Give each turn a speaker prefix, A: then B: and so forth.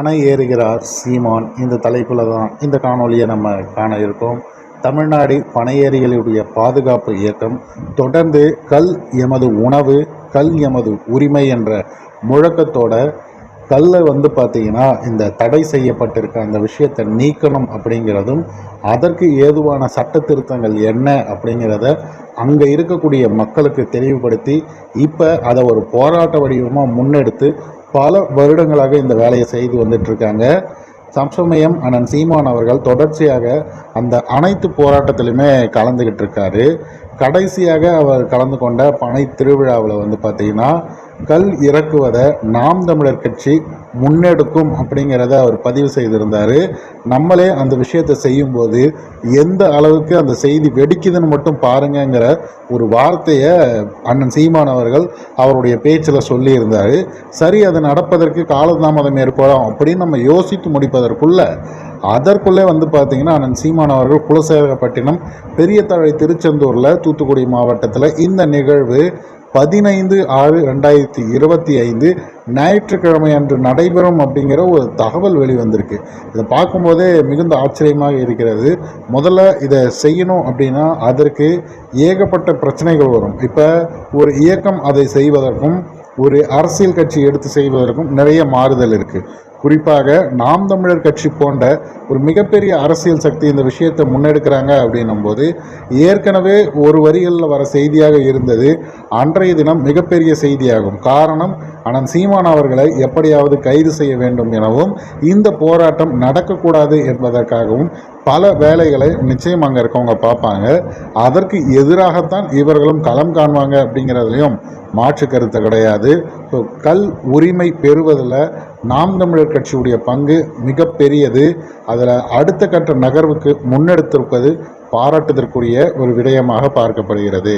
A: அணை ஏறுகிறார் சீமான். இந்த தலைப்பில் தான் இந்த காணொலியை நம்ம காண இருக்கோம். தமிழ்நாடு பனையேறிகளுடைய பாதுகாப்பு இயக்கம் தொடர்ந்து கல் எமது உணவு கல் எமது உரிமை என்ற முழக்கத்தோட கல்லை வந்து பார்த்தீங்கன்னா இந்த தடை செய்யப்பட்டிருக்க அந்த விஷயத்தை நீக்கணும் அப்படிங்கிறதும் அதற்கு ஏதுவான சட்ட திருத்தங்கள் என்ன அப்படிங்கிறத அங்கே இருக்கக்கூடிய மக்களுக்கு தெளிவுபடுத்தி இப்போ அதை ஒரு போராட்ட வடிவமாக முன்னெடுத்து பல வருடங்களாக இந்த வேலையை செய்து வந்துட்டுருக்காங்க. சம்சமயம் அண்ணன் சீமான் அவர்கள் தொடர்ச்சியாக அந்த அனைத்து போராட்டத்திலுமே கலந்துக்கிட்டு இருக்காரு கடைசியாக அவர் கலந்து கொண்ட பனை திருவிழாவில் வந்து பார்த்தீங்கன்னா கல் இறக்குவதை நாம் தமிழர் கட்சி முன்னெடுக்கும் அப்படிங்கிறத அவர் பதிவு செய்திருந்தார். நம்மளே அந்த விஷயத்தை செய்யும்போது எந்த அளவுக்கு அந்த செய்தி வெடிக்குதுன்னு மட்டும் பாருங்கங்கிற ஒரு வார்த்தையை அண்ணன் சீமான் அவர்கள் அவருடைய பேச்சில் சொல்லியிருந்தார். சரி அது நடப்பதற்கு காலதாமதம் ஏற்படும் அப்படின்னு நம்ம யோசித்து முடிப்பதற்குள்ள அதற்குள்ளே வந்து பார்த்தீங்கன்னா அண்ணன் சீமான் அவர்கள் குலசேகரப்பட்டினம் பெரிய தழை திருச்செந்தூரில் தூத்துக்குடி மாவட்டத்தில் இந்த நிகழ்வு பதினைந்து ஆறு ரெண்டாயிரத்தி இருபத்தி ஐந்து ஞாயிற்றுக்கிழமை அன்று நடைபெறும் அப்படிங்கிற ஒரு தகவல் வெளிவந்திருக்கு. இதை பார்க்கும்போதே மிகுந்த ஆச்சரியமாக இருக்கிறது. முதல்ல இதை செய்யணும் அப்படின்னா அதற்கு ஏகப்பட்ட பிரச்சனைகள் வரும். இப்போ ஒரு இயக்கம் அதை செய்வதற்கும் ஒரு அரசியல் கட்சி எடுத்து செய்வதற்கும் நிறைய மாறுதல் இருக்குது குறிப்பாக நாம் தமிழர் கட்சி போன்ற ஒரு மிகப்பெரிய அரசியல் சக்தி இந்த விஷயத்தை முன்னெடுக்கிறாங்க அப்படின்னும் போது ஏற்கனவே ஒரு வரிகளில் வர செய்தியாக இருந்தது அன்றைய தினம் மிகப்பெரிய செய்தியாகும். காரணம் அனந்த் சீமான் அவர்களை எப்படியாவது கைது செய்ய வேண்டும் எனவும் இந்த போராட்டம் நடக்கக்கூடாது என்பதற்காகவும் பல வேலைகளை நிச்சயம் அங்கே இருக்கவங்க பார்ப்பாங்க. அதற்கு எதிராகத்தான் இவர்களும் களம் காண்பாங்க அப்படிங்கிறதுலையும் மாற்று கருத்து கிடையாது. ஸோ கல் உரிமை பெறுவதில் நாம் தமிழர் கட்சியுடைய பங்கு மிகப்பெரியது. அதில் அடுத்த கட்ட நகர்வுக்கு முன்னெடுத்திருப்பது பாராட்டுதற்குரிய ஒரு விடயமாக பார்க்கப்படுகிறது.